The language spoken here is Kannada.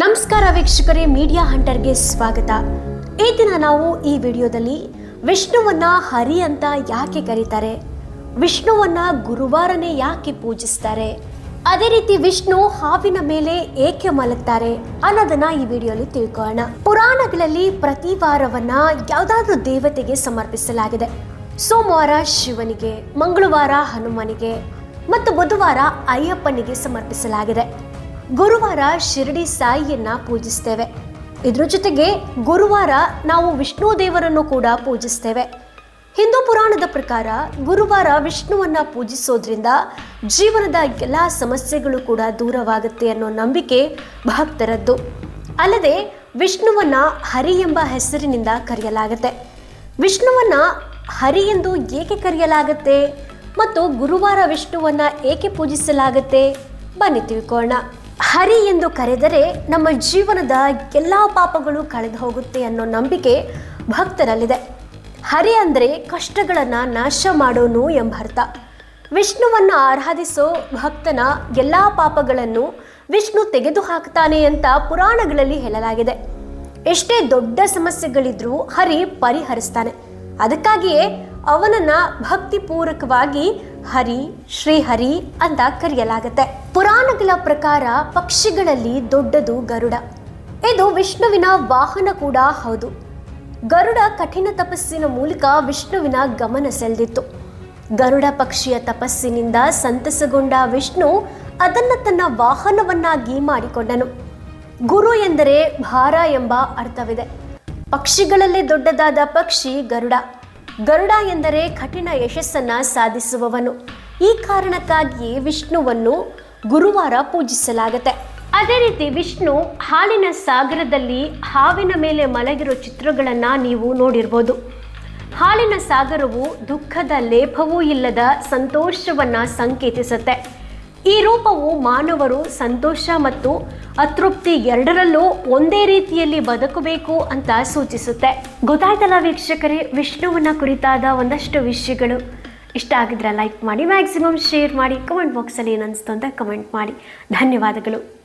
ನಮಸ್ಕಾರ ವೀಕ್ಷಕರೇ ಮೀಡಿಯಾ ಹಂಟರ್ಗೆ ಸ್ವಾಗತ. ಈ ದಿನ ನಾವು ಈ ವಿಡಿಯೋದಲ್ಲಿ ವಿಷ್ಣುವನ್ನ ಹರಿ ಅಂತ ಯಾಕೆ ಕರೀತಾರೆ? ವಿಷ್ಣುವನ್ನ ಗುರುವಾರನೇ ಯಾಕೆ ಪೂಜಿಸ್ತಾರೆ? ಅದೇ ರೀತಿ ವಿಷ್ಣು ಹಾವಿನ ಮೇಲೆ ಏಕೆ ಮಲಗ್ತಾರೆ ಅನ್ನೋದನ್ನ ಈ ವಿಡಿಯೋಲಿ ತಿಳ್ಕೊಳ್ಳೋಣ. ಪುರಾಣಗಳಲ್ಲಿ ಪ್ರತಿ ವಾರವನ್ನ ಯಾವ್ದಾದ್ರೂ ದೇವತೆಗೆ ಸಮರ್ಪಿಸಲಾಗಿದೆ. ಸೋಮವಾರ ಶಿವನಿಗೆ, ಮಂಗಳವಾರ ಹನುಮನಿಗೆ ಮತ್ತು ಬುಧವಾರ ಅಯ್ಯಪ್ಪನಿಗೆ ಸಮರ್ಪಿಸಲಾಗಿದೆ. ಗುರುವಾರ ಶಿರಡಿ ಸಾಯಿಯನ್ನ ಪೂಜಿಸ್ತೇವೆ. ಇದ್ರ ಜೊತೆಗೆ ಗುರುವಾರ ನಾವು ವಿಷ್ಣು ದೇವರನ್ನು ಕೂಡ ಪೂಜಿಸ್ತೇವೆ. ಹಿಂದೂ ಪುರಾಣದ ಪ್ರಕಾರ ಗುರುವಾರ ವಿಷ್ಣುವನ್ನ ಪೂಜಿಸೋದ್ರಿಂದ ಜೀವನದ ಎಲ್ಲ ಸಮಸ್ಯೆಗಳು ಕೂಡ ದೂರವಾಗುತ್ತೆ ಅನ್ನೋ ನಂಬಿಕೆ ಭಕ್ತರದ್ದು. ಅಲ್ಲದೆ ವಿಷ್ಣುವನ್ನ ಹರಿ ಎಂಬ ಹೆಸರಿನಿಂದ ಕರೆಯಲಾಗುತ್ತೆ. ವಿಷ್ಣುವನ್ನ ಹರಿ ಎಂದು ಏಕೆ ಕರೆಯಲಾಗುತ್ತೆ? ಮತ್ತು ಗುರುವಾರ ವಿಷ್ಣುವನ್ನ ಏಕೆ ಪೂಜಿಸಲಾಗುತ್ತೆ? ಬನ್ನಿ ತಿಳ್ಕೊಳ್ಳೋಣ ಹರಿ ಎಂದು ಕರೆದರೆ ನಮ್ಮ ಜೀವನದ ಎಲ್ಲ ಪಾಪಗಳು ಕಳೆದು ಹೋಗುತ್ತೆ ಅನ್ನೋ ನಂಬಿಕೆ ಭಕ್ತರಲ್ಲಿದೆ. ಹರಿ ಅಂದರೆ ಕಷ್ಟಗಳನ್ನು ನಾಶ ಮಾಡೋನು ಎಂಬ ಅರ್ಥ ವಿಷ್ಣುವನ್ನು ಆರಾಧಿಸೋ ಭಕ್ತನ ಎಲ್ಲ ಪಾಪಗಳನ್ನು ವಿಷ್ಣು ತೆಗೆದು ಹಾಕ್ತಾನೆ ಅಂತ ಪುರಾಣಗಳಲ್ಲಿ ಹೇಳಲಾಗಿದೆ. ಎಷ್ಟೇ ದೊಡ್ಡ ಸಮಸ್ಯೆಗಳಿದ್ರೂ ಹರಿ ಪರಿಹರಿಸ್ತಾನೆ. ಅದಕ್ಕಾಗಿಯೇ ಅವನನ್ನ ಭಕ್ತಿಪೂರ್ವಕವಾಗಿ ಹರಿ ಶ್ರೀಹರಿ ಅಂತ ಕರೆಯಲಾಗುತ್ತೆ. ಪುರಾಣಗಳ ಪ್ರಕಾರ ಪಕ್ಷಿಗಳಲ್ಲಿ ದೊಡ್ಡದು ಗರುಡ. ಇದು ವಿಷ್ಣುವಿನ ವಾಹನ ಕೂಡ ಹೌದು. ಗರುಡ ಕಠಿಣ ತಪಸ್ಸಿನ ಮೂಲಕ ವಿಷ್ಣುವಿನ ಗಮನ ಸೆಳೆದಿತ್ತು. ಗರುಡ ಪಕ್ಷಿಯ ತಪಸ್ಸಿನಿಂದ ಸಂತಸಗೊಂಡ ವಿಷ್ಣು ಅದನ್ನ ತನ್ನ ವಾಹನವನ್ನಾಗಿ ಮಾಡಿಕೊಂಡನು. ಗುರು ಎಂದರೆ ಭಾರ ಎಂಬ ಅರ್ಥವಿದೆ. ಪಕ್ಷಿಗಳಲ್ಲೇ ದೊಡ್ಡದಾದ ಪಕ್ಷಿ ಗರುಡ. ಗರುಡ ಎಂದರೆ ಕಠಿಣ ಯಶಸ್ಸನ್ನ ಸಾಧಿಸುವವನು. ಈ ಕಾರಣಕ್ಕಾಗಿಯೇ ವಿಷ್ಣುವನ್ನು ಗುರುವಾರ ಪೂಜಿಸಲಾಗುತ್ತೆ. ಅದೇ ರೀತಿ ವಿಷ್ಣು ಹಾಲಿನ ಸಾಗರದಲ್ಲಿ ಹಾವಿನ ಮೇಲೆ ಮಲಗಿರೋ ಚಿತ್ರಗಳನ್ನು ನೀವು ನೋಡಿರ್ಬೋದು. ಹಾಲಿನ ಸಾಗರವು ದುಃಖದ ಲೇಪವೂ ಇಲ್ಲದ ಸಂತೋಷವನ್ನ ಸಂಕೇತಿಸುತ್ತೆ. ಈ ರೂಪವು ಮಾನವರು ಸಂತೋಷ ಮತ್ತು ಅತೃಪ್ತಿ ಎರಡರಲ್ಲೂ ಒಂದೇ ರೀತಿಯಲ್ಲಿ ಬದುಕಬೇಕು ಅಂತ ಸೂಚಿಸುತ್ತೆ. ಗೊತ್ತಾಯ್ತಲ್ಲ ವೀಕ್ಷಕರೇ? ವಿಷ್ಣುವನ್ನ ಕುರಿತಾದ ಒಂದಷ್ಟು ವಿಷಯಗಳು. ಇಷ್ಟ ಆಗಿದ್ರೆ ಲೈಕ್ ಮಾಡಿ ಮ್ಯಾಕ್ಸಿಮಮ್ ಶೇರ್ ಮಾಡಿ ಕಮೆಂಟ್ ಬಾಕ್ಸಲ್ಲಿ ಅನಿಸ್ತು ಅಂತ ಕಮೆಂಟ್ ಮಾಡಿ. ಧನ್ಯವಾದಗಳು.